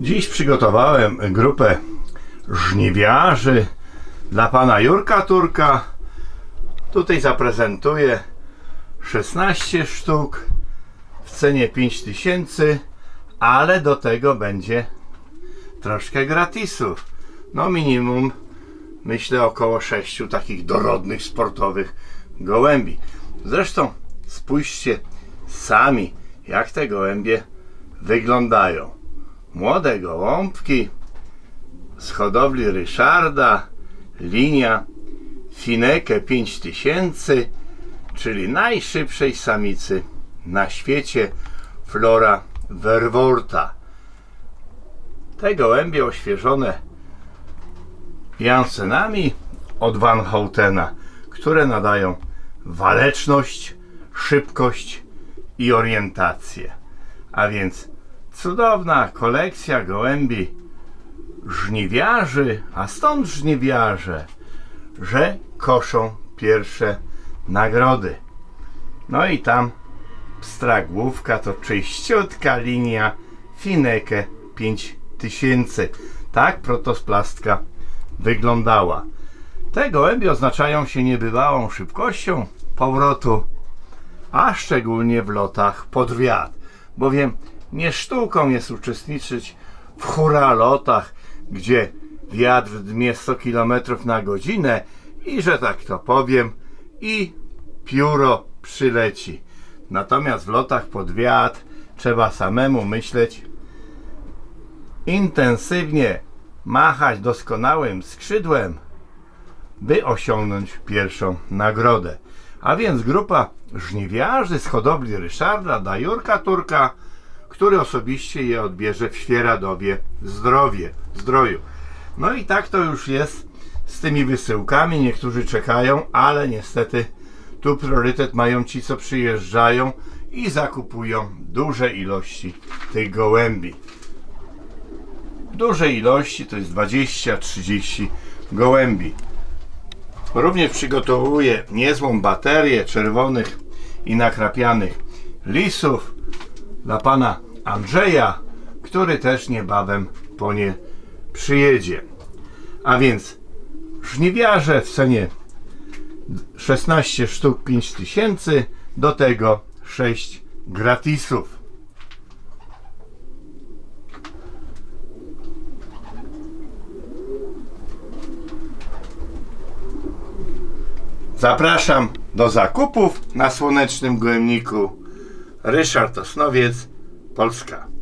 Dziś przygotowałem grupę żniwiarzy dla pana Jurka Turka. Tutaj zaprezentuję 16 sztuk w cenie 5000, ale do tego będzie troszkę gratisów. No minimum myślę około 6 takich dorodnych sportowych gołębi. Zresztą spójrzcie sami jak te gołębie wyglądają. Młode gołąbki z hodowli Ryszarda, linia Fineke 5000, czyli najszybszej samicy na świecie Flora Verworta. Te gołębie oświeżone Jansenami od Van Houtena, które nadają waleczność, szybkość i orientację. A więc cudowna kolekcja gołębi żniwiarzy, a stąd żniwiarze, że koszą pierwsze nagrody. No i tam pstra główka to czyściutka linia Fineke 5000. Tak protosplastka wyglądała. Te gołębie oznaczają się niebywałą szybkością powrotu, a szczególnie w lotach pod wiatr, bowiem nie sztuką jest uczestniczyć w huralotach, gdzie wiatr dmie 100 km na godzinę i, że tak to powiem, i pióro przyleci. Natomiast w lotach pod wiatr trzeba samemu myśleć, intensywnie machać doskonałym skrzydłem, by osiągnąć pierwszą nagrodę. A więc grupa żniwiarzy z hodowli Ryszarda da Jurka Turka, który osobiście je odbierze w Świeradowie zdrowie, zdroju. No i tak to już jest z tymi wysyłkami. Niektórzy czekają, ale niestety tu priorytet mają ci, co przyjeżdżają i zakupują duże ilości tych gołębi. Duże ilości to jest 20-30 gołębi. Również przygotowuję niezłą baterię czerwonych i nakrapianych lisów dla pana Andrzeja, który też niebawem po nie przyjedzie. A więc żniwiarze w cenie 16 sztuk 5000, do tego 6 gratisów. Zapraszam do zakupów na Słonecznym Gołębniku. Ryszard Osnowiec, Polska.